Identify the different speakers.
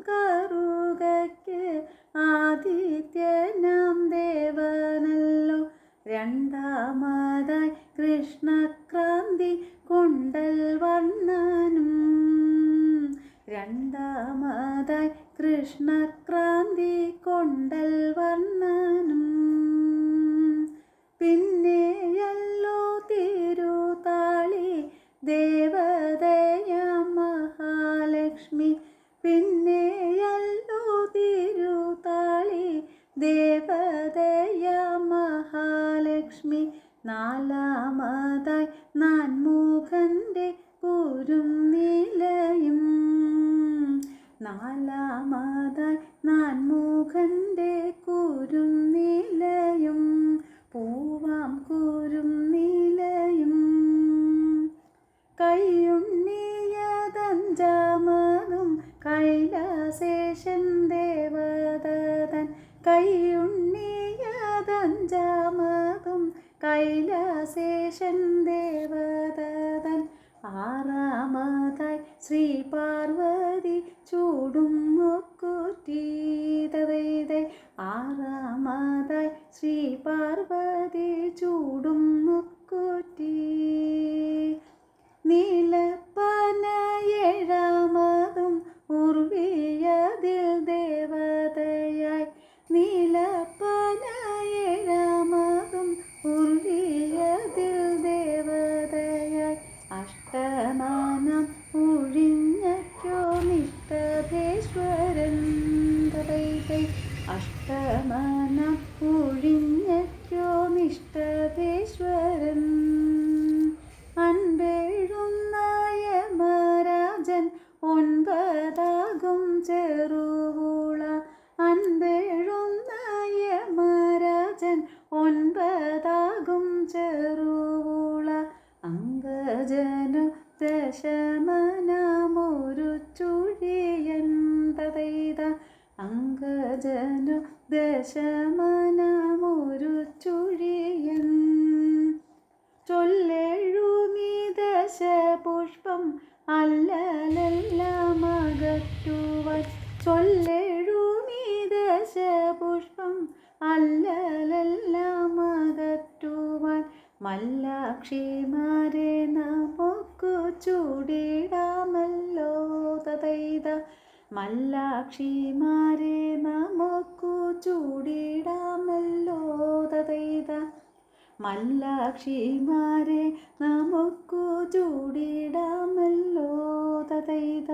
Speaker 1: കറുകയ്ക്ക് ആദിത്യനം ദേവനല്ലോ. രണ്ടാമതായി കൃഷ്ണക്രാന്തി കൊണ്ടൽ വണ്ണനും രണ്ടാമതായി കൃഷ്ണക്രാന്തി കൊണ്ടൽ വർണനും. പിന്നെയല്ലോ തിരുതാളി ദേവതയ മഹാലക്ഷ്മി. പിൻ നാലാമതായി നാൻമുഖന്റെ കുരും നിലയും. നാലാമതായി നാൻമുഖന്റെ കൂരും നിലയും. പൂവാം കുരും നിലയും. കൈയുണ്ണിയതഞ്ചാമതും കൈലാസേഷൻ ദേവതൻ കൈയുണ്ണിയതഞ്ചാമതും കൈലാസേഷൻ ദേവതൻ ആറാമതായി ശ്രീ പാർവതി ചൂടും മുക്കുറ്റീതവൈതൈ ആറാമതായി ശ്രീ പാർവതി ചൂടും നിഷ്ടധേശ്വരൻ അഷ്ടമന ഒഴിഞ്ഞോ നിഷ്ടധേശ്വരൻ അൻപേഴുന്നായമരാജൻ ഒൻപതാകും ചെറുവുള. അൻപേഴുന്നായമരാജൻ ഒൻപതാകും ചെറുവുള. അംഗജനു ദശമനമൊരു അങ്കജനു ദശമനമൊരു ചുഴിയൻ. ചൊല്ലെഴുമീ ദശപുഷ്പം അല്ലലെല്ലാം അകറ്റുവാൻ ചൊല്ലെഴുമീ ദശപുഷ്പം അല്ലലെല്ലാം അകറ്റുവാൻ മല്ലാക്ഷിമാരെ നമുക്കു ചൂടിടാമല്ലോ തതൈത. മല്ലാക്ഷിമാരെ നമുക്കു ചൂടിടാമല്ലോ തതൈത. മല്ലാക്ഷിമാരെ നമുക്കു ചൂടിടാമല്ലോ തതൈത.